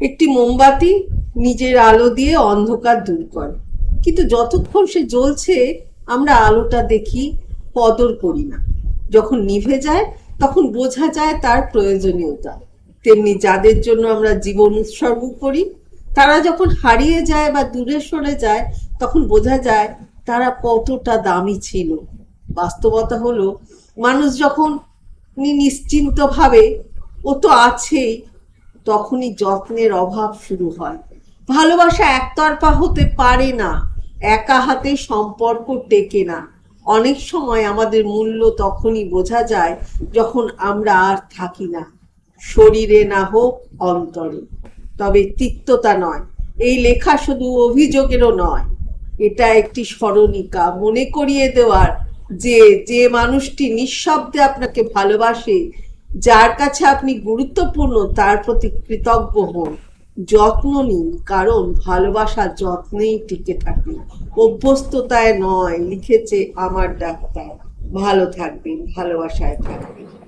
একটি মোমবাতি নিজের আলো দিয়ে অন্ধকার দূর করে। কিন্তু যতক্ষণ সে জ্বলছে, আমরা আলোটা দেখি কদর করি না। যখন নিভে যায়, তখন বোঝা যায় তার প্রয়োজনীয়তা। তেমনি যাদের জন্য আমরা জীবন উৎসর্গ করি, তারা যখন হারিয়ে যায় বা দূরে সরে যায়, তখন বোঝা যায় তারা কতটা দামি ছিল। বাস্তবতা হলো, মানুষ যখন নিশ্চিন্ত ভাবে ও তো আছেই। তখনই যত্নের অভাব শুরু হয়। ভালোবাসা একতরফা হতে পারে না, একা হাতে সম্পর্ক টেকে না। অনেক সময় আমাদের মূল্য তখনই বোঝা যায় যখন আমরা আর থাকি না, শরীরে না হোক অন্তরে। তবে তিক্ততা নয়, এই লেখা শুধু অভিযোগেরও নয়। এটা একটি স্মরণিকা, মনে করিয়ে দেওয়ার যে যে মানুষটি নিঃশব্দে আপনাকে ভালোবাসে যার কাছে আপনি গুরুত্বপূর্ণ, তার প্রতি কৃতজ্ঞ হন। যত্ন নিন, কারণ ভালোবাসা যত্নেই টিকে থাকে। অভ্যস্ততায় নয়, লিখেছে আমার ডাক্তার। ভালো থাকবেন, ভালোবাসায় থাকবেন।